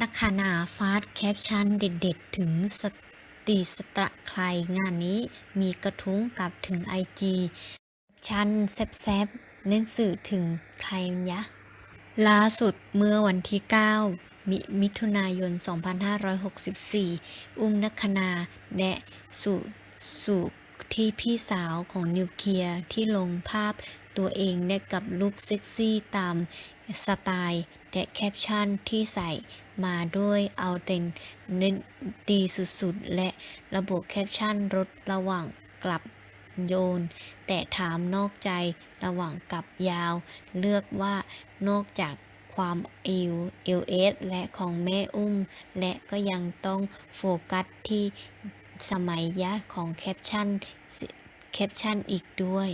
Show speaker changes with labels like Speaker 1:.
Speaker 1: นักขนาฟาดแคปชั่นเด็ดๆ ถึงสติสตะใครงานนี้มีกระทุ้งกับถึงไอจีชั่นแซบๆ เน้นสื่อถึงใครยะ ล่าสุดเมื่อวันที่ 9 มิมิถุนายน 2564 อุ้มนักขนาแนะสู่สู่ที่พี่สาวของนิวเคลียร์ที่ลงภาพตัวเองได้กับลุคเซ็กซี่ตามสไตล์ และแคปชั่นที่ใส่มาด้วยเอาเต็นดีสุดๆ และระบุแคปชั่นรถระหว่างกลับโยน แต่ถามนอกใจระหว่างกลับยาว เลือกว่านอกจากความเอวเอลเอสและของแม่อุ้ม และก็ยังต้องโฟกัสที่สมัยยะของแคปชั่นแคปชั่นอีกด้วย